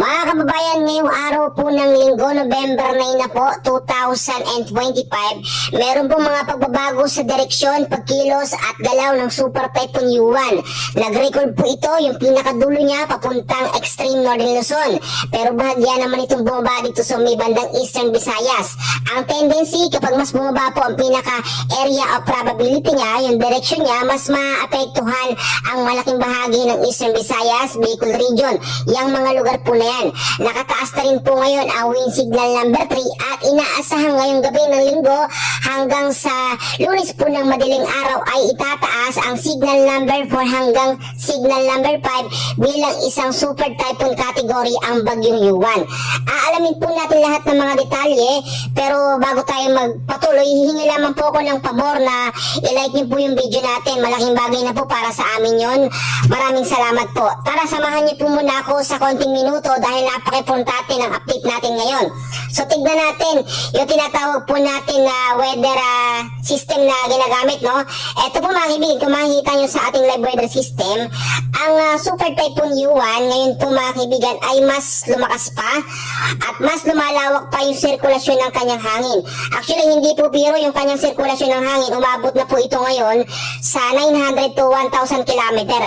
মা Mga kababayan, ngayong araw po ng linggo, November 9 na po, 2025, meron po mga pagbabago sa direksyon, pagkilos at galaw ng Super Typhoon Yuan. Nag-record po ito, yung pinakadulo niya, papuntang extreme northern Luzon. Pero bahagya naman itong bumaba dito sa may bandang eastern Visayas. Ang tendency, kapag mas bumaba po ang pinaka-area of probability niya, yung direksyon niya, mas maapektuhan ang malaking bahagi ng eastern Visayas, Bicol region. Yang mga lugar po na yan. Nakataas na rin po ngayon ang wind signal number 3 at inaasahan ngayong gabi ng linggo hanggang sa lunes po ng madaling araw ay itataas ang signal number 4 hanggang signal number 5 bilang isang super typhoon category ang bagyong Yuan. Aalamin po natin lahat ng mga detalye pero bago tayo magpatuloy, hihingi lamang po ako ng pabor na i-like niyo po yung video natin. Malaking bagay na po para sa amin yon. Maraming salamat po. Tara, samahan niyo po muna ako sa konting minuto dahil napaka-importante ng update natin ngayon. So tignan natin yung tinatawag po natin na weather ah, system na ginagamit, no? Ito po mga kaibigan, kung makikita nyo sa ating live weather system, ang ah, Super Typhoon Yuan ngayon po mga kaibigan ay mas lumakas pa at mas lumalawak pa yung sirkulasyon ng kanyang hangin. Actually, hindi po biro yung kanyang sirkulasyon ng hangin. Umabot na po ito ngayon sa 900 to 1,000 kilometer.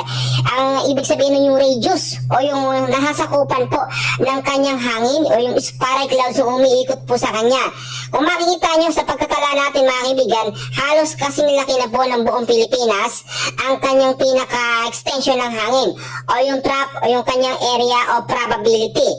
Ang ibig sabihin nun yung radius o yung nahasakupan po ng kanyang hangin o yung spiral clouds yung umiikot po sa kanya. Kung makikita nyo sa pagkakala natin mga kaibigan, halos kasing laki na po ng buong Pilipinas ang kanyang pinaka-extension ng hangin o yung trap o yung kanyang area of probability.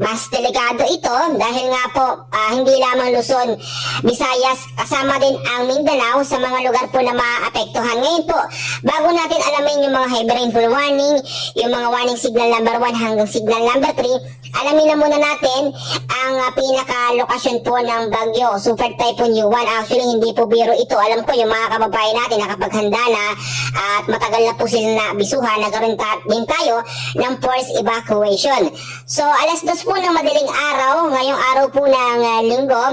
Mas delikado ito dahil nga po ah, hindi lamang Luzon, Visayas, kasama din ang Mindanao sa mga lugar po na maapektuhan. Ngayon po, bago natin alamin yung mga heavy rainfall warning, yung mga warning signal number 1 hanggang signal number 3, alamin na muna natin ang uh, pinaka-lokasyon po ng bagyo, Super Typhoon Yuan. Actually, hindi po biro ito. Alam ko yung mga kababayan natin nakapaghanda na at matagal na po sila na bisuhan, nagkaroon ta- din tayo ng forced evacuation. So, alas dos po ng madaling araw, ngayong araw po ng uh, linggo,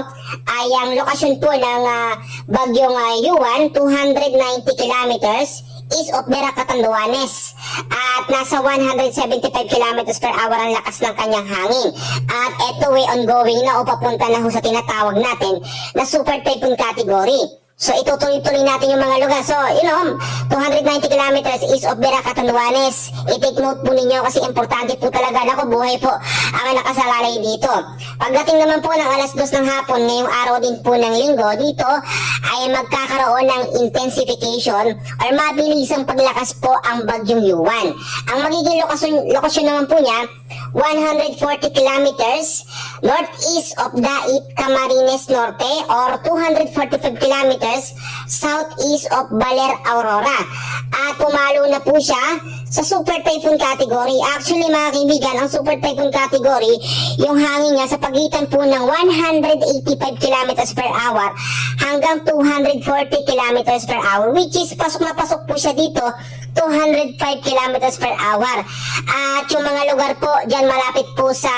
ay ang lokasyon po ng uh, bagyong uh, Yuan, 290 kilometers east of Vera Catanduanes at nasa 175 kilometers per hour ang lakas ng kanyang hangin. At ito way ongoing na o papunta na ho sa tinatawag natin na super typhoon category. So itutuloy-tuloy natin yung mga lugar. So, you know, 290 kilometers east of Vera Catanduanes. I-take note po ninyo kasi importante po talaga. Naku, buhay po ang nakasalalay dito. Pagdating naman po ng alas 2 ng hapon, ngayong araw din po ng linggo, dito ay magkakaroon ng intensification or mabilisang paglakas po ang bagyong Yuan. Ang magiging lokasyon, lokasyon naman po niya, 140 kilometers northeast of Dait, Camarines Norte or 245 kilometers southeast of Baler, Aurora. At pumalo na po siya sa Super Typhoon category. Actually mga kaibigan, ang Super Typhoon category, yung hangin niya sa pagitan po ng 185 kilometers per hour hanggang 240 kilometers per hour which is pasok na pasok po siya dito 205 kilometers per hour. At yung mga lugar po dyan malapit po sa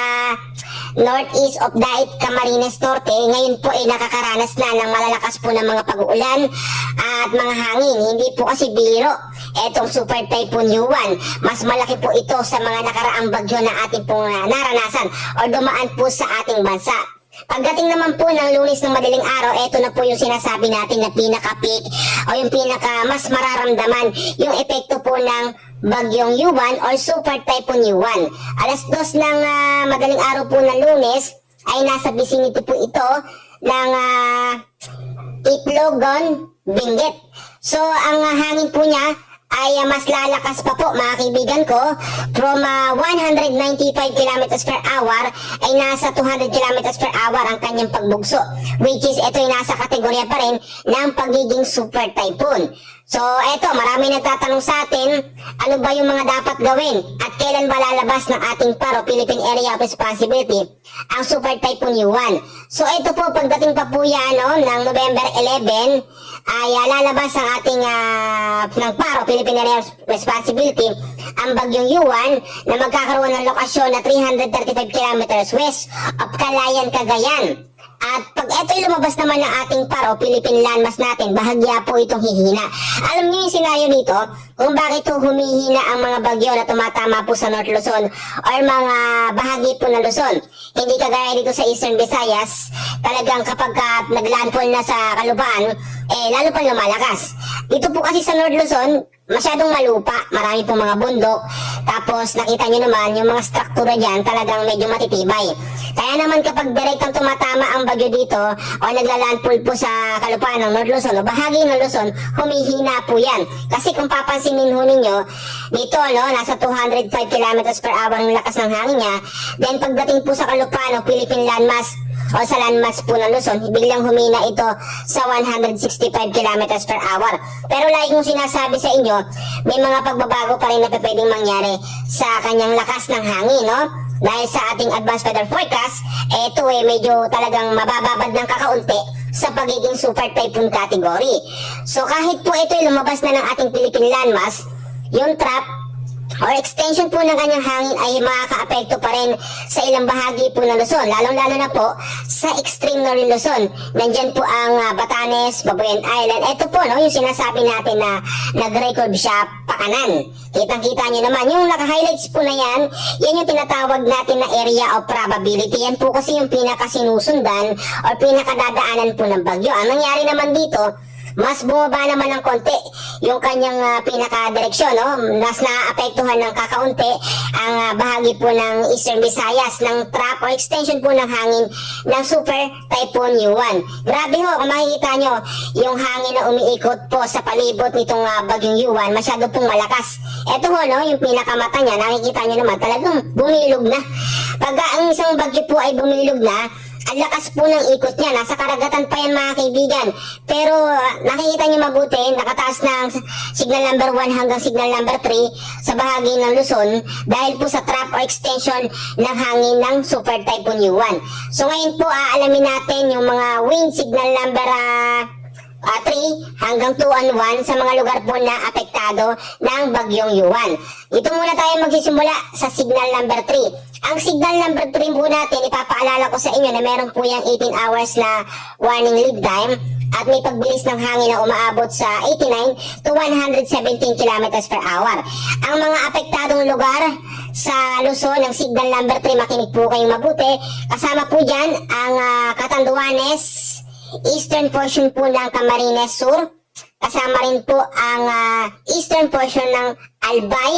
northeast of Dait, Camarines Norte, ngayon po ay nakakaranas na ng malalakas po ng mga pag-uulan at mga hangin. Hindi po kasi biro etong Super Typhoon Yuan. Mas malaki po ito sa mga nakaraang bagyo na ating pong naranasan o dumaan po sa ating bansa. Pagdating naman po ng lunes ng madaling araw, ito na po yung sinasabi natin na pinaka-peak o yung pinaka mas mararamdaman yung epekto po ng bagyong Yuan or Super Typhoon Yuan. Alas dos ng ah, madaling araw po ng lunes ay nasa vicinity po ito ng uh, Itlogon, Benguet. So ang ah, hangin po niya ay ah, mas lalakas pa po mga kaibigan ko. From ah, 195 kilometers per hour ay nasa 200 kilometers per hour ang kanyang pagbugso. Which is ito ay nasa kategorya pa rin ng pagiging super typhoon so eto marami nagtatanong sa atin ano ba yung mga dapat gawin at kailan ba lalabas ng ating PARO Philippine Area of Responsibility ang super typhoon Yuan so ito po pagdating pa po yan no, ng November 11 ay ah, lalabas ang ating ah, ng PARO, Philippine Area of Responsibility, ang bagyong Yuan na magkakaroon ng lokasyon na 335 kilometers west of Calayan, Cagayan. At pag ito'y lumabas naman ng ating paro, Philippine landmass natin, bahagya po itong hihina. Alam niyo yung senaryo dito, kung bakit po humihina ang mga bagyo na tumatama po sa North Luzon or mga bahagi po ng Luzon. Hindi kagaya dito sa Eastern Visayas, talagang kapag ka naglandfall na sa kalupaan, eh lalo pa lumalakas. Dito po kasi sa North Luzon, masyadong malupa, marami pong mga bundok, tapos nakita nyo naman yung mga struktura dyan talagang medyo matitibay. Kaya naman kapag direktang tumatama ang bagyo dito o naglalandfall po sa kalupaan ng North Luzon o bahagi ng Luzon, humihina po yan. Kasi kung papansinin ho ninyo, dito no, nasa 205 km per hour ang lakas ng hangin niya. Then pagdating po sa kalupaan o Philippine landmass, o sa landmass po ng Luzon, biglang humina ito sa 165 km per hour. Pero like kong sinasabi sa inyo, may mga pagbabago pa rin na pwedeng mangyari sa kanyang lakas ng hangin, no? Dahil sa ating advanced weather forecast, ito eh medyo talagang mabababad ng kakaunti sa pagiging super typhoon category. So kahit po ito ay lumabas na ng ating Philippine landmass, yung trap or extension po ng kanyang hangin ay makaka-apekto pa rin sa ilang bahagi po ng Luzon, lalong-lalo na po sa extreme northern Luzon. Nandyan po ang ah, Batanes, Babuyan Island. Ito po, no, yung sinasabi natin na nag-record siya pakanan. Kitang-kita nyo naman, yung naka-highlights po na yan, yan yung tinatawag natin na area of probability. Yan po kasi yung pinakasinusundan or pinakadadaanan po ng bagyo. Ang nangyari naman dito, mas bumaba naman ng konti yung kanyang ah, pinaka-direksyon, no? Mas naapektuhan ng kakaunti ang ah, bahagi po ng Eastern Visayas ng trap o extension po ng hangin ng Super Typhoon Yuan. Grabe ho, kung makikita nyo, yung hangin na umiikot po sa palibot nitong ah, bagyong Yuan, masyado pong malakas. Ito ho, no, yung pinakamata niya, nakikita nyo naman, talagang bumilog na. Pag ang isang bagyo po ay bumilog na, ang lakas po ng ikot niya. Nasa karagatan pa yan mga kaibigan. Pero ah, nakikita niyo mabuti, nakataas ng signal number 1 hanggang signal number 3 sa bahagi ng Luzon dahil po sa trap or extension ng hangin ng Super Typhoon Yuan. So ngayon po aalamin natin yung mga wind signal number ah, ah, 3 hanggang 2 and 1 sa mga lugar po na apektado ng bagyong Yuan. Ito muna tayo magsisimula sa signal number 3. Ang signal number 3 po natin, ipapaalala ko sa inyo na meron po yung 18 hours na warning lead time at may pagbilis ng hangin na umaabot sa 89 to 117 km per hour. Ang mga apektadong lugar sa Luzon ng signal number 3, makinig po kayong mabuti. Kasama po dyan ang ah, Catanduanes, eastern portion po ng Camarines Sur. Kasama rin po ang ah, eastern portion ng Albay,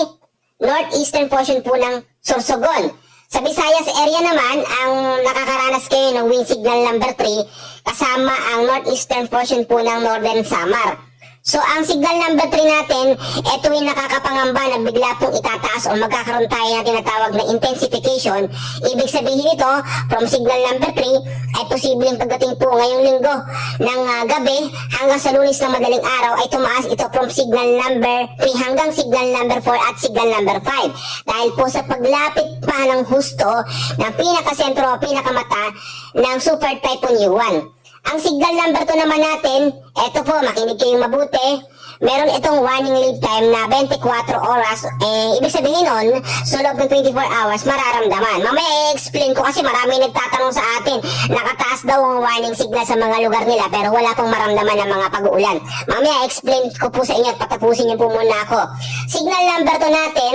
northeastern portion po ng Sorsogon. Sa Visayas area naman, ang nakakaranas kayo ng wind signal number 3, kasama ang northeastern portion po ng Northern Samar. So, ang signal number 3 natin, ito yung nakakapangamba na bigla pong itataas o magkakaroon tayo ng tinatawag na intensification. Ibig sabihin ito, from signal number 3, ay posibleng pagdating po ngayong linggo ng ah, gabi hanggang sa lunis ng madaling araw ay tumaas ito from signal number 3 hanggang signal number 4 at signal number 5. Dahil po sa paglapit pa ng husto ng pinakasentro pinakamata ng Super Typhoon Yuan. Ang signal number 2 naman natin, eto po, makinig kayong mabuti. Meron itong warning lead time na 24 oras. Eh, ibig sabihin nun, sa loob ng 24 hours, mararamdaman. Mamaya i-explain ko kasi marami nagtatanong sa atin. Nakataas daw ang warning signal sa mga lugar nila pero wala pong maramdaman ng mga pag-uulan. Mamaya explain ko po sa inyo at patapusin niyo po muna ako. Signal number 2 natin,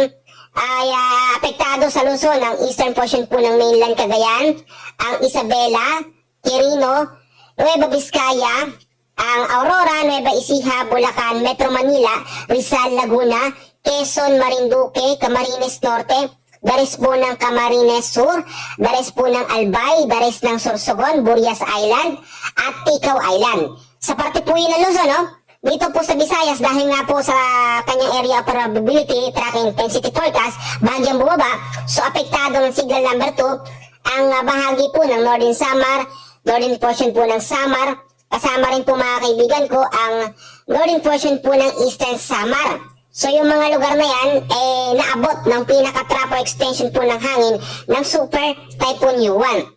ay ah, apektado sa Luzon ang eastern portion po ng mainland Cagayan, ang Isabela, Quirino, Nueva Vizcaya, ang Aurora, Nueva Ecija, Bulacan, Metro Manila, Rizal, Laguna, Quezon, Marinduque, Camarines Norte, Dares po ng Camarines Sur, Dares po ng Albay, Dares ng Sorsogon, Burias Island, at Tikaw Island. Sa parte po yun ng Luzon, no? Dito po sa Visayas, dahil nga po sa kanyang area of probability, tracking intensity forecast, bagyang bumaba, so apektado ng signal number 2, ang ah, bahagi po ng Northern Samar, northern portion po ng Samar, kasama rin po mga kaibigan ko ang northern portion po ng Eastern Samar. So yung mga lugar na yan, eh, naabot ng pinaka-trap or extension po ng hangin ng Super Typhoon Yuan.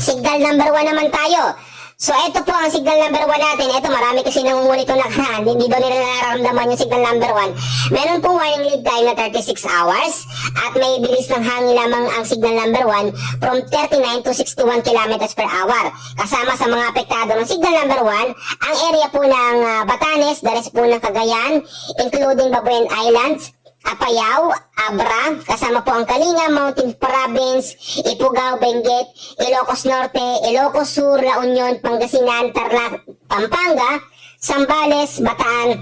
Signal number 1 naman tayo. So, ito po ang signal number 1 natin. Ito, marami kasi nangungulit ko nakaraan. Hindi daw nila nararamdaman yung signal number 1. Meron pong warning lead time na 36 hours at may bilis ng hangin lamang ang signal number 1 from 39 to 61 kilometers per hour. Kasama sa mga apektado ng signal number 1, ang area po ng ah, Batanes, rest po ng Cagayan, including Babuyan Islands, Apayao, Abra, kasama po ang Kalinga, Mountain Province, Ifugao, Benguet, Ilocos Norte, Ilocos Sur, La Union, Pangasinan, Tarlac, Pampanga, Sambales, Bataan,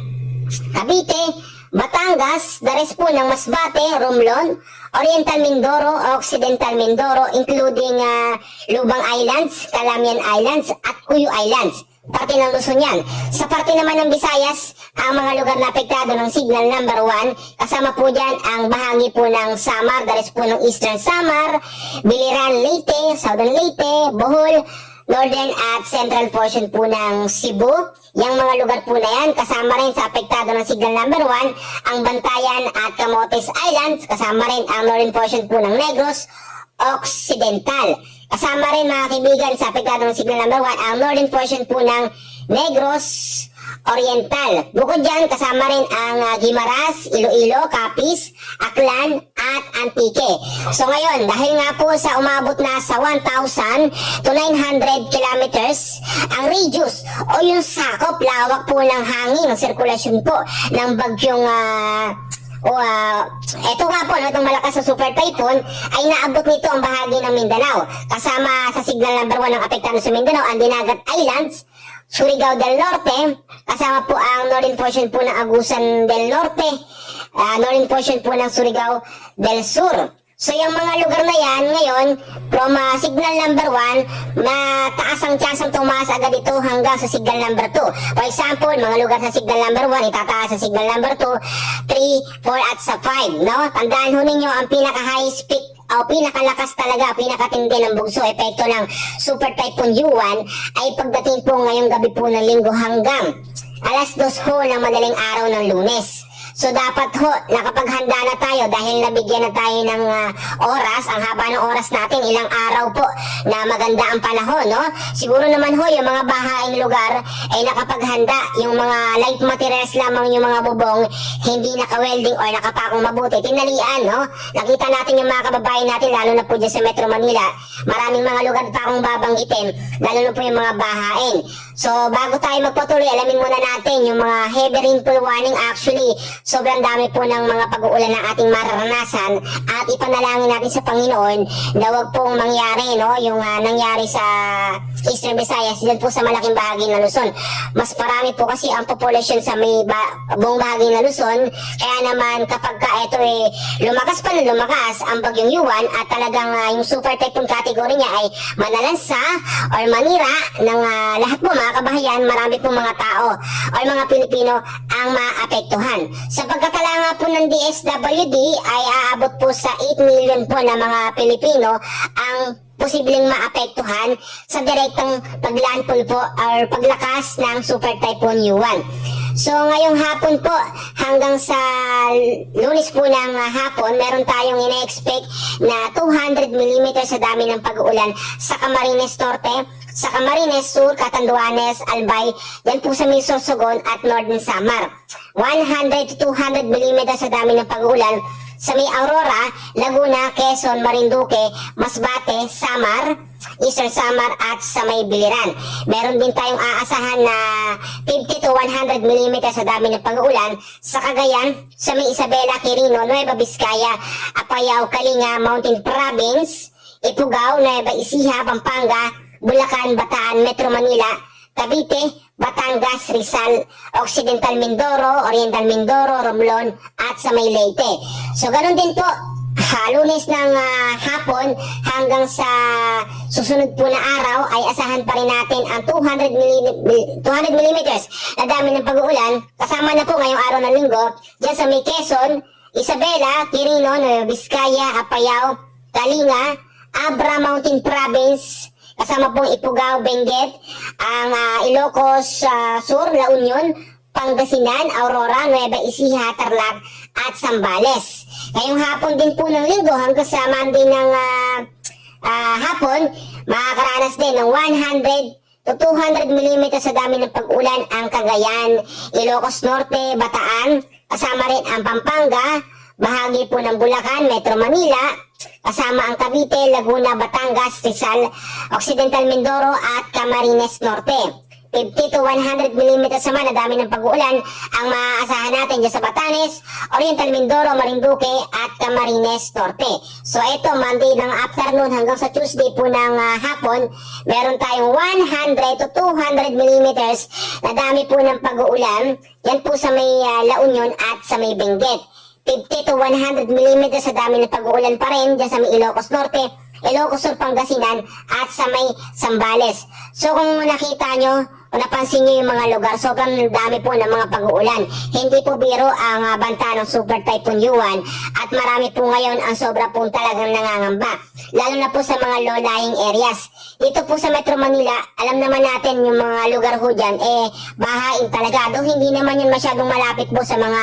Cavite, Batangas, rest po ng Masbate, Romblon, Oriental Mindoro, Occidental Mindoro, including ah, Lubang Islands, Calamian Islands, at Cuyo Islands. Parte ng Luzon yan. Sa parte naman ng Visayas, ang mga lugar na apektado ng signal number 1, kasama po dyan ang bahagi po ng Samar, rest po ng Eastern Samar, Biliran, Leyte, Southern Leyte, Bohol, Northern at Central portion po ng Cebu. Yung mga lugar po na yan, kasama rin sa apektado ng signal number 1, ang Bantayan at Camotes Islands, kasama rin ang northern portion po ng Negros, Occidental. Kasama rin mga kaibigan sa apektado ng signal number 1, ang northern portion po ng Negros Oriental. Bukod dyan, kasama rin ang ah, Guimaras, Iloilo, Capiz, Aklan, at Antique. So ngayon, dahil nga po sa umabot na sa 1,000 to 900 kilometers, ang radius o yung sakop, lawak po ng hangin, ng sirkulasyon po ng bagyong ah, o ah, eto nga po, no, itong malakas na super typhoon ay naabot nito ang bahagi ng Mindanao. Kasama sa signal number 1 ng apektado sa Mindanao, ang Dinagat Islands, Surigao del Norte, kasama po ang northern portion po ng Agusan del Norte, ah, northern portion po ng Surigao del Sur. So yung mga lugar na yan ngayon, from ah, signal number 1, mataas ang chance ang tumaas agad ito hanggang sa signal number 2. For example, mga lugar sa signal number 1, itataas sa signal number 2, 3, 4 at sa 5. No? Tandaan ho ninyo ang pinaka highest peak o pinakalakas talaga, pinakatindi ng bugso, epekto ng Super Typhoon Yuan ay pagdating po ngayong gabi po ng linggo hanggang alas dos ho ng madaling araw ng lunes. So dapat ho, nakapaghanda na tayo dahil nabigyan na tayo ng ah, oras, ang haba ng oras natin, ilang araw po na maganda ang panahon, no? Siguro naman ho, yung mga bahaing lugar ay nakapaghanda, yung mga light materials lamang yung mga bubong, hindi naka-welding or nakapakong mabuti, tinalian, no? Nakita natin yung mga kababayan natin, lalo na po dyan sa Metro Manila, maraming mga lugar pa akong babanggitin, lalo na po yung mga bahain. So, bago tayo magpatuloy, alamin muna natin yung mga heavy rainfall warning actually, sobrang dami po ng mga pag-uulan na ating mararanasan at ipanalangin natin sa Panginoon na wag pong mangyari, no, yung ah, nangyari sa Eastern Visayas, dyan po sa malaking bahagi ng Luzon. Mas marami po kasi ang populasyon sa may ba- buong bahagi ng Luzon, kaya naman kapag ka ito eh, lumakas pa na lumakas ang bagyong Yuan at talagang ah, yung super typhoon category niya ay manalansa or manira ng ah, lahat po mga kabahayan, marami po mga tao or mga Pilipino ang maapektuhan. Sa pagkatala po ng DSWD ay aabot po sa 8 million po na mga Pilipino ang posibleng maapektuhan sa direktang paglandfall po or paglakas ng Super Typhoon Yuan. So ngayong hapon po hanggang sa lunes po ng ah, hapon meron tayong ina-expect na 200 mm sa dami ng pag-uulan sa Camarines Norte, sa Camarines Sur, Catanduanes, Albay, yan po sa Misorsogon at Northern Samar. 100 to 200 mm sa dami ng pag-uulan sa may Aurora, Laguna, Quezon, Marinduque, Masbate, Samar, Eastern Samar at sa may Biliran. Meron din tayong aasahan na 50 to 100 mm sa dami ng pag-uulan sa Cagayan, sa may Isabela, Quirino, Nueva Vizcaya, Apayao, Kalinga, Mountain Province, Ifugao, Nueva Ecija, Pampanga, Bulacan, Bataan, Metro Manila, Cavite, Batangas, Rizal, Occidental Mindoro, Oriental Mindoro, Romblon, at sa may Leyte. So, ganun din po, ha, lunes ng ah, hapon hanggang sa susunod po na araw ay asahan pa rin natin ang 200 mm, 200 millimeters na dami ng pag-uulan. Kasama na po ngayong araw ng linggo dyan sa may Quezon, Isabela, Quirino, Nueva Vizcaya, Apayao, Kalinga, Abra Mountain Province, kasama pong Ifugao, Benguet, ang ah, Ilocos ah, Sur, La Union, Pangasinan, Aurora, Nueva Ecija, Tarlac, at Sambales. Ngayong hapon din po ng linggo hanggang sa Monday ng ah, ah, hapon, makakaranas din ng 100 to 200 mm sa dami ng pag-ulan ang Cagayan, Ilocos Norte, Bataan, kasama rin ang Pampanga, bahagi po ng Bulacan, Metro Manila, kasama ang Cavite, Laguna, Batangas, Rizal, Occidental Mindoro at Camarines Norte. 50 to 100 mm naman na dami ng pag-uulan ang maaasahan natin dyan sa Batanes, Oriental Mindoro, Marinduque at Camarines Norte. So ito, Monday ng afternoon hanggang sa Tuesday po ng ah, hapon, meron tayong 100 to 200 mm na dami po ng pag-uulan. Yan po sa may ah, La Union at sa may Benguet. 50 to 100 mm sa dami ng pag-uulan pa rin dyan sa may Ilocos Norte, Ilocos Sur, Pangasinan at sa may Sambales. So kung nakita nyo, napansin nyo yung mga lugar, sobrang dami po ng mga pag-uulan. Hindi po biro ang ah, banta ng Super Typhoon Yuan at marami po ngayon ang sobra pong talagang nangangamba. Lalo na po sa mga low-lying areas. Dito po sa Metro Manila, alam naman natin yung mga lugar ho dyan, eh, bahain talaga. Doon hindi naman yun masyadong malapit po sa mga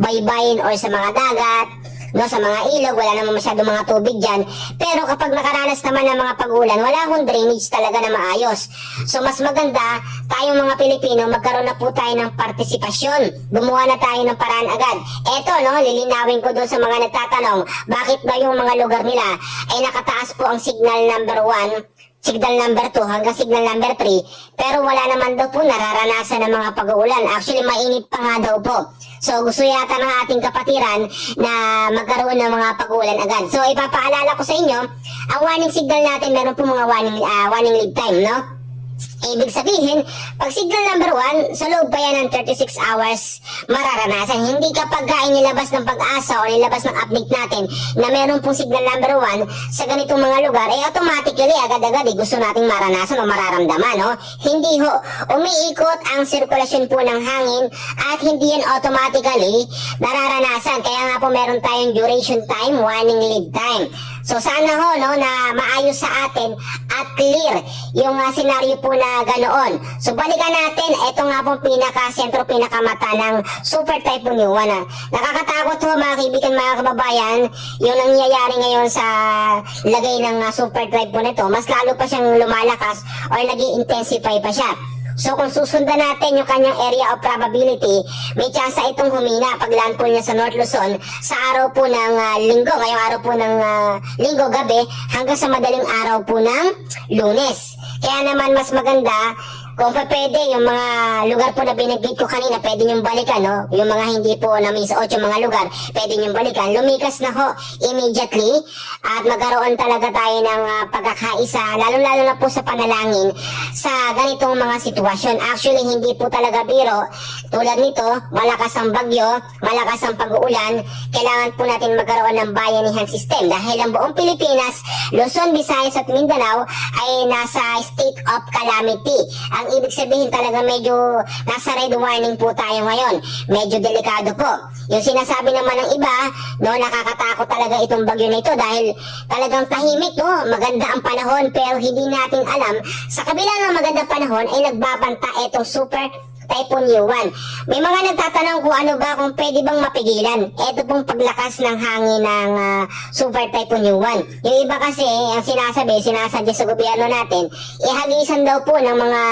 baybayin or sa mga dagat no, sa mga ilog, wala naman masyadong mga tubig dyan. Pero kapag nakaranas naman ng mga pag-ulan, wala akong drainage talaga na maayos. So mas maganda, tayong mga Pilipino, magkaroon na po tayo ng partisipasyon. Gumawa na tayo ng paraan agad. Eto, no, lilinawin ko doon sa mga nagtatanong, bakit ba yung mga lugar nila ay nakataas po ang signal number 1 signal number 2 hanggang signal number 3 pero wala naman daw po nararanasan ng mga pag-uulan. Actually, mainit pa nga daw po. So, gusto yata ng ating kapatiran na magkaroon ng mga pag-uulan agad. So, ipapaalala ko sa inyo, ang warning signal natin, meron po mga warning, ah, warning lead time, no? Ibig sabihin, pag signal number 1, sa loob pa yan ng 36 hours mararanasan. Hindi kapag ka inilabas ng pag-asa o inilabas ng update natin na meron pong signal number 1 sa ganitong mga lugar, eh automatically agad-agad eh, gusto nating maranasan o mararamdaman. No? Hindi ho, umiikot ang sirkulasyon po ng hangin at hindi yan automatically nararanasan. Kaya nga po meron tayong duration time, warning lead time. So sana ho no na maayos sa atin at clear yung uh, senaryo po na ganoon. So balikan natin, ito nga po pinaka sentro pinakamata ng Super Typhoon Yuan. ah. Nakakatakot ho mga kaibigan mga kababayan yung nangyayari ngayon sa lagay ng uh, Super Typhoon ito. Mas lalo pa siyang lumalakas or nag intensify pa siya. So kung susundan natin yung kanyang area of probability, may tsansa itong humina pag landfall niya sa North Luzon sa araw po ng ah, linggo, ngayong araw po ng ah, linggo gabi hanggang sa madaling araw po ng lunes. Kaya naman mas maganda kung pa pwede, yung mga lugar po na binigay ko kanina, pwede niyong balikan, no? Yung mga hindi po na may sa ocho mga lugar, pwede niyong balikan. Lumikas na ho immediately at magkaroon talaga tayo ng ah, pagkakaisa, lalo-lalo na po sa panalangin sa ganitong mga sitwasyon. Actually, hindi po talaga biro. Tulad nito, malakas ang bagyo, malakas ang pag-uulan, kailangan po natin magkaroon ng bayanihan system dahil ang buong Pilipinas, Luzon, Visayas at Mindanao ay nasa state of calamity. Ang ibig sabihin talaga medyo nasa red warning po tayo ngayon. Medyo delikado po. Yung sinasabi naman ng iba, no, nakakatakot talaga itong bagyo na ito dahil talagang tahimik, no, maganda ang panahon pero hindi natin alam sa kabila ng magandang panahon ay nagbabanta itong super Typhoon Yuan. May mga nagtatanong kung ano ba kung pwede bang mapigilan. Ito pong paglakas ng hangin ng ah, Super Typhoon Yuan. Yung iba kasi, ang sinasabi, sinasadya sa gobyerno natin, ihagisan daw po ng mga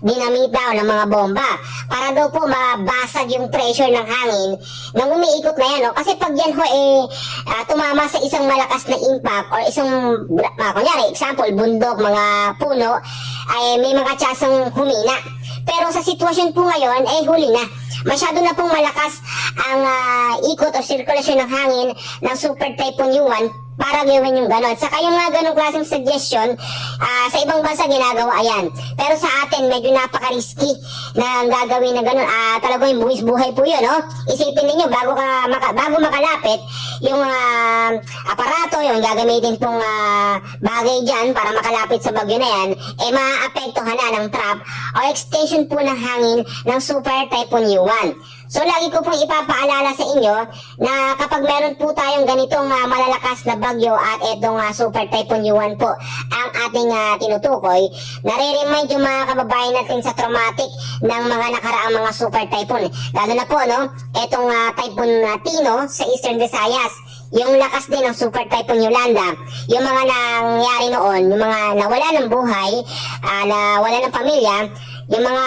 dinamita o ng mga bomba para daw po mabasag yung pressure ng hangin nang umiikot na yan. No? Kasi pag yan ho eh, ah, tumama sa isang malakas na impact or isang, uh, kunyari, example, bundok, mga puno, ay may mga tsansang humina. Pero sa sitwasyon po ngayon, eh huli na. Masyado na pong malakas ang ah, ikot o sirkulasyon ng hangin ng Super Typhoon Yuan para gawin yung ganon. Saka yung mga ganong klaseng suggestion, ah, sa ibang bansa ginagawa yan. Pero sa atin, medyo napaka-risky na gagawin na ganon. Ah, talagang buwis buhay po yun, no? Isipin ninyo, bago, ka, maka, bago makalapit, yung ah, aparato, yung gagamitin pong ah, bagay dyan para makalapit sa bagyo na yan, eh maaapektuhan na ng trap o extension po ng hangin ng Super Typhoon Yuan. So lagi ko pong ipapaalala sa inyo na kapag meron po tayong ganitong ah, malalakas na bagyo at itong ah, Super Typhoon Yuan po ang ating ah, tinutukoy, nare-remind yung mga kababayan natin sa traumatic ng mga nakaraang mga Super Typhoon. Lalo na po, no, itong ah, Typhoon ah, Tino sa Eastern Visayas yung lakas din ng Super Typhoon Yolanda, yung mga nangyari noon, yung mga nawala ng buhay, ah, nawala ng pamilya, yung mga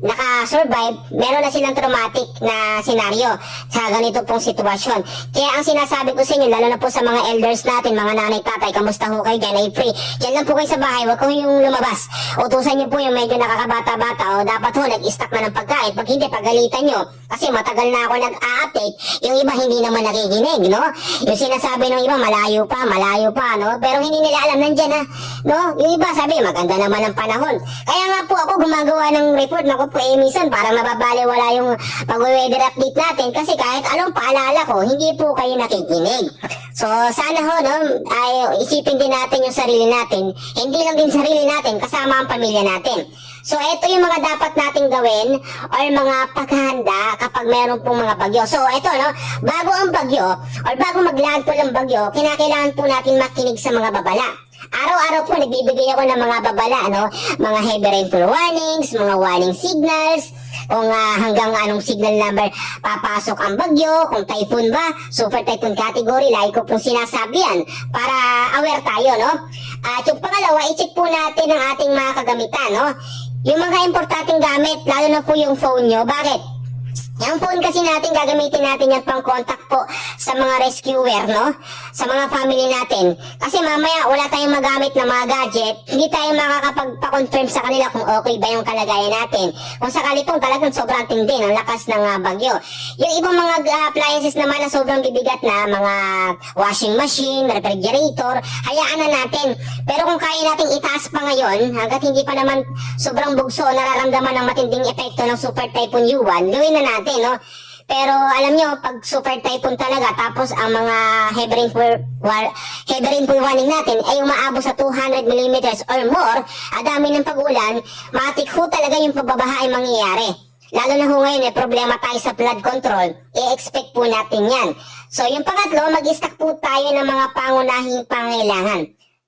naka-survive, meron na silang traumatic na senaryo sa ganito pong sitwasyon. Kaya ang sinasabi ko sa inyo, lalo na po sa mga elders natin, mga nanay, tatay, kamusta ho kayo dyan, ay free. Diyan lang po kayo sa bahay, huwag kayong yung lumabas. Utusan niyo po yung medyo nakakabata-bata o dapat ho, nag-stock na ng pagkain. Pag hindi, pagalitan nyo. Kasi matagal na ako nag-a-update, yung iba hindi naman nakikinig, no? Yung sinasabi ng iba, malayo pa, malayo pa, no? Pero hindi nila alam, nandyan na, no? Yung iba sabi, maganda naman ang panahon. Kaya nga po ako gumagawa ng report, naku po, eh, minsan parang mababaliwala yung pag-weather update natin kasi kahit anong paalala ko, hindi po kayo nakikinig. So, sana ho, no, ay isipin din natin yung sarili natin. Hindi lang din sarili natin, kasama ang pamilya natin. So, ito yung mga dapat nating gawin or mga paghahanda kapag meron pong mga bagyo. So, ito, no, bago ang bagyo or bago maglandfall ang bagyo, kinakailangan po natin makinig sa mga babala. Araw-araw po nagbibigay ako ng mga babala, no? Mga heavy rainfall warnings, mga warning signals, kung ah, hanggang anong signal number papasok ang bagyo, kung typhoon ba, super typhoon category, lagi ko pong sinasabi yan para aware tayo, no? At yung pangalawa, i-check po natin ang ating mga kagamitan, no? Yung mga importanteng gamit, lalo na po yung phone nyo, bakit? Yung phone kasi natin, gagamitin natin yan pang contact po sa mga rescuer, no? Sa mga family natin. Kasi mamaya, wala tayong magamit na mga gadget, hindi tayo makakapagpa-confirm sa kanila kung okay ba yung kalagayan natin. Kung sakali pong talagang sobrang tindi ng lakas ng ah, bagyo. Yung ibang mga ah, appliances naman na sobrang bibigat na, mga washing machine, refrigerator, hayaan na natin. Pero kung kaya nating itaas pa ngayon, hanggat hindi pa naman sobrang bugso, nararamdaman ng matinding epekto ng Super Typhoon Yuan, gawin na natin, no? Pero alam nyo, pag super typhoon talaga, tapos ang mga heavy rainfall, heavy rainfall warning natin ay umaabot sa 200 mm or more, adami ng pag-ulan, matik ho talaga yung pagbabaha ay mangyayari. Lalo na ho ngayon, may problema tayo sa flood control, i-expect po natin yan. So yung pangatlo, mag-stack po tayo ng mga pangunahing pangailangan.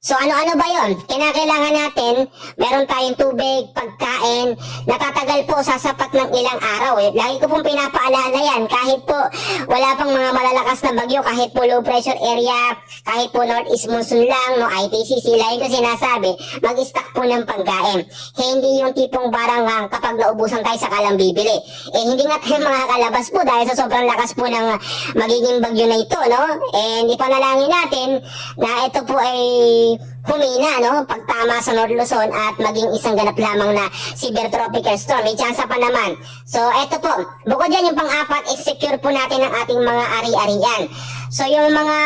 So ano-ano ba yon? Kinakailangan natin, meron tayong tubig, pagkain, natatagal po sa sapat ng ilang araw. Eh. Lagi ko pong pinapaalala yan, kahit po wala pang mga malalakas na bagyo, kahit po low pressure area, kahit po northeast monsoon lang, no IPCC, lagi ko sinasabi, mag-stock po ng pagkain. Hindi yung tipong barang kapag naubusan tayo sa kalang bibili. Eh hindi nga tayo makakalabas po dahil sa sobrang lakas po ng magiging bagyo na ito, no? Eh hindi pa nalangin natin na ito po ay humina, no? Pagtama sa North Luzon at maging isang ganap lamang na severe tropical storm. May chance pa naman. So, eto po. Bukod dyan yung pang-apat, i-secure po natin ang ating mga ari-arian. So, yung mga,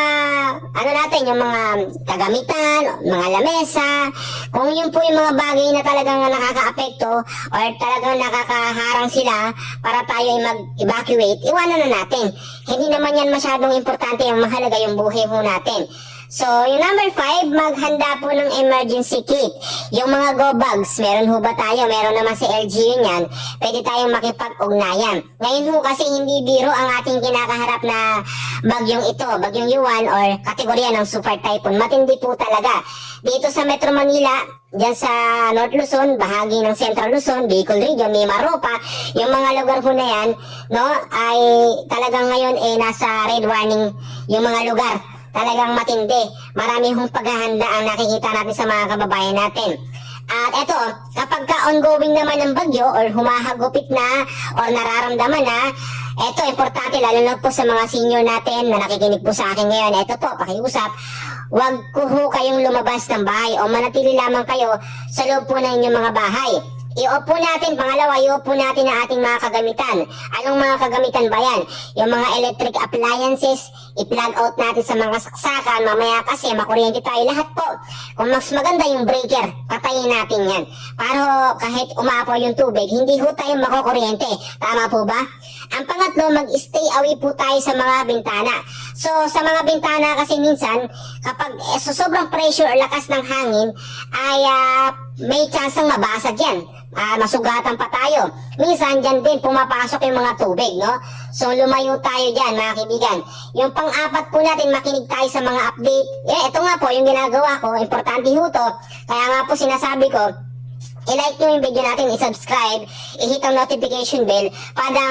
ano natin, yung mga kagamitan, mga lamesa, kung yun po yung mga bagay na talagang nakaka-apekto or talagang nakakaharang sila para tayo ay mag-evacuate, iwanan na natin. Hindi naman yan masyadong importante, yung mahalaga yung buhay mo natin. So, yung number five, maghanda po ng emergency kit. Yung mga go bags, meron ho ba tayo? Meron naman si LGU niyan. Pwede tayong makipag-ugnayan. Ngayon ho kasi hindi biro ang ating kinakaharap na bagyong ito, bagyong Yuan or kategorya ng super typhoon. Matindi po talaga. Dito sa Metro Manila, Diyan sa North Luzon, bahagi ng Central Luzon, Bicol Region, may Maropa, yung mga lugar po na yan, no, ay talagang ngayon eh nasa red warning yung mga lugar talagang matindi. Marami hong paghahanda ang nakikita natin sa mga kababayan natin. At eto, kapag ka ongoing naman ng bagyo or humahagupit na or nararamdaman na, eto, importante lalo na po sa mga senior natin na nakikinig po sa akin ngayon. Eto po, pakiusap, huwag ko ho kayong lumabas ng bahay o manatili lamang kayo sa loob po ng inyong mga bahay. I-off natin, pangalawa, i-off natin ang ating mga kagamitan. Anong mga kagamitan ba yan? Yung mga electric appliances, i-plug out natin sa mga saksakan, mamaya kasi makuryente tayo lahat po. Kung mas maganda yung breaker, patayin natin yan. Para kahit umapo yung tubig, hindi ho tayo makukuryente. Tama po ba? Ang pangatlo, mag-stay away po tayo sa mga bintana. So, sa mga bintana kasi minsan, kapag eh, so sobrang pressure o lakas ng hangin, ay ah, may chance ang mabasag yan. Ah, masugatan pa tayo. Minsan, dyan din pumapasok yung mga tubig, no? So, lumayo tayo dyan, mga kaibigan. Yung pang-apat po natin, makinig tayo sa mga update. Eh, ito nga po, yung ginagawa ko, importante ho to. Kaya nga po sinasabi ko, i-like nyo yung video natin, i-subscribe, i-hit ang notification bell para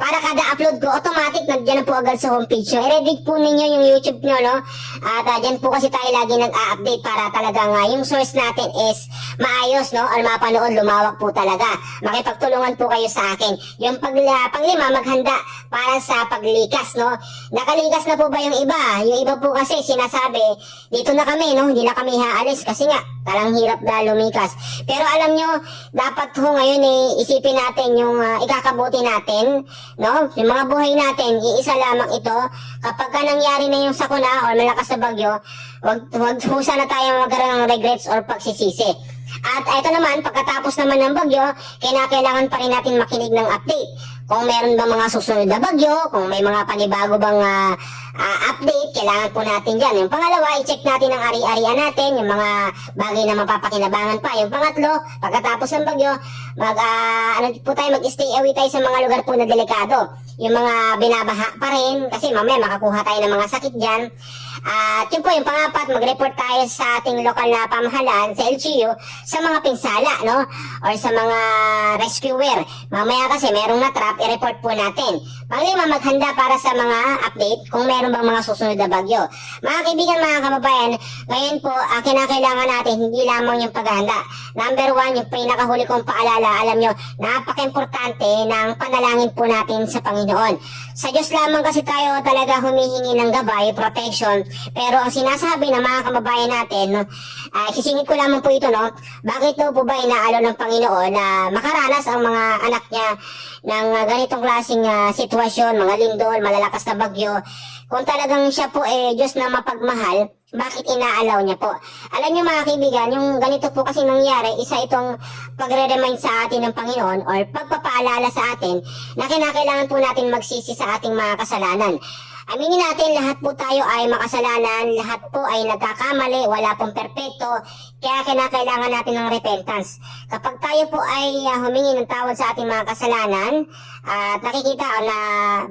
para kada upload ko, automatic nandiyan na po agad sa homepage nyo. I-ready po ninyo yung YouTube nyo, no? At uh, dyan po kasi tayo lagi nag-update para talaga nga yung source natin is maayos, no? Or mapanood, lumawak po talaga. Makipagtulungan po kayo sa akin. Yung pag, panglima, maghanda para sa paglikas, no? Nakalikas na po ba yung iba? Yung iba po kasi sinasabi, dito na kami, no? Hindi na kami haalis kasi nga, talang hirap na lumikas. Pero alam nyo, dapat ho ngayon eh, isipin natin yung ah, ikakabuti natin, no? Yung mga buhay natin, iisa lamang ito. Kapag ka nangyari na yung sakuna or malakas na bagyo, wag, wag ho sana tayo magkaroon ng regrets or pagsisisi. At ito naman, pagkatapos naman ng bagyo, kailangan pa rin natin makinig ng update. Kung meron ba mga susunod na bagyo, kung may mga panibago bang ah, ah, update, kailangan po natin dyan. Yung pangalawa, i-check natin ang ari-arian natin, yung mga bagay na mapapakinabangan pa. Yung pangatlo, pagkatapos ng bagyo, mag, ah, ano po tayo, mag-stay away tayo sa mga lugar po na delikado. Yung mga binabaha pa rin, kasi mamaya makakuha tayo ng mga sakit dyan. At yun po, yung pangapat, mag-report tayo sa ating lokal na pamahalaan, sa LGU, sa mga pinsala, no? Or sa mga rescuer. Mamaya kasi merong na-trap, i-report po natin. Panglima, maghanda para sa mga update kung meron bang mga susunod na bagyo. Mga kaibigan, mga kababayan, ngayon po, ang kinakailangan natin, hindi lamang yung paghahanda. Number one, yung pinakahuli kong paalala, alam nyo, napaka-importante ng panalangin po natin sa Panginoon. Sa Diyos lamang kasi tayo talaga humihingi ng gabay, protection, pero ang sinasabi ng mga kababayan natin, no, ah, sisingit ko lamang po ito, no? Bakit daw po ba inaalo ng Panginoon na makaranas ang mga anak niya ng ah, ganitong klaseng ah, sitwasyon, mga lindol, malalakas na bagyo? Kung talagang siya po eh Diyos na mapagmahal, bakit inaalaw niya po? Alam niyo mga kaibigan, yung ganito po kasi nangyari, isa itong pagre-remind sa atin ng Panginoon or pagpapaalala sa atin na kinakailangan po natin magsisi sa ating mga kasalanan. Aminin natin, lahat po tayo ay makasalanan, lahat po ay nagkakamali, wala pong perpekto, kaya kinakailangan natin ng repentance. Kapag tayo po ay ah, humingi ng tawad sa ating mga kasalanan, at nakikita o na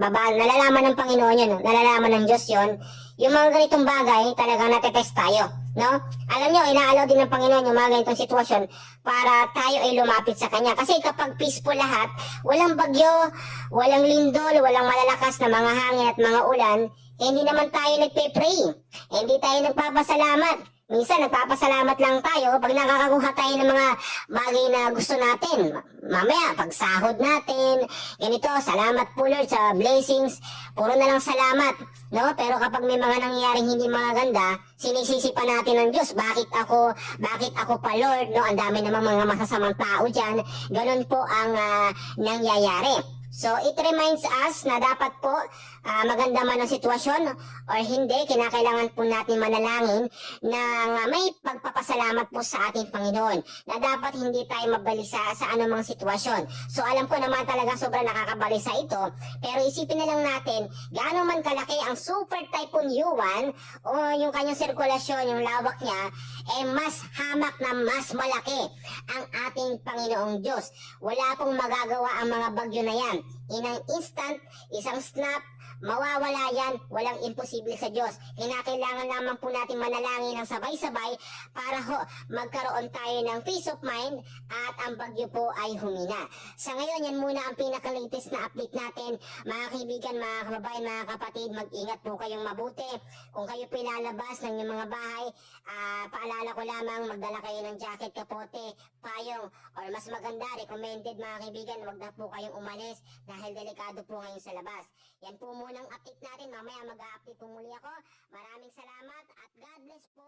baba, nalalaman ng Panginoon yun, nalalaman ng Diyos yun, yung mga ganitong bagay, talagang natetest tayo. No? Alam nyo, inaalaw din ng Panginoon yung mga ganitong sitwasyon para tayo ay lumapit sa Kanya. Kasi kapag peaceful lahat, walang bagyo, walang lindol, walang malalakas na mga hangin at mga ulan, hindi naman tayo nagpe-pray. Hindi tayo nagpapasalamat. Minsan, nagpapasalamat lang tayo pag nakakakuha tayo ng mga bagay na gusto natin. Mamaya, pag sahod natin, ganito, salamat po Lord sa blessings, puro na lang salamat. No? Pero kapag may mga nangyayaring hindi maganda, sinisisi pa natin ng Diyos. Bakit ako, bakit ako pa Lord? No? Ang dami namang mga masasamang tao dyan. Ganon po ang ah, nangyayari. So, it reminds us na dapat po ah, maganda man ang sitwasyon or hindi, kinakailangan po natin manalangin na may pagpapasalamat po sa ating Panginoon na dapat hindi tayo mabalisa sa anumang sitwasyon. So, alam ko naman talaga sobrang nakakabalisa ito, pero isipin na lang natin, gaano man kalaki ang Super Typhoon Yuan o yung kanyang sirkulasyon, yung lawak niya, eh mas hamak na mas malaki ang ating Panginoong Diyos. Wala pong magagawa ang mga bagyo na yan. In an instant, isang snap, mawawala yan. Walang imposible sa Diyos. Kinakailangan lamang po natin manalangin ng sabay-sabay para ho, magkaroon tayo ng peace of mind at ang bagyo po ay humina. Sa ngayon, yan muna ang pinaka-latest na update natin. Mga kaibigan, mga kababayan, mga kapatid, mag-ingat po kayong mabuti. Kung kayo pilalabas ng inyong mga bahay, ah, paalala ko lamang, magdala kayo ng jacket, kapote, payong, or mas maganda, recommended mga kaibigan, wag na po kayong umalis dahil delikado po ngayon sa labas. Yan po munang update natin. Mamaya mag-update po muli ako. Maraming salamat at God bless po.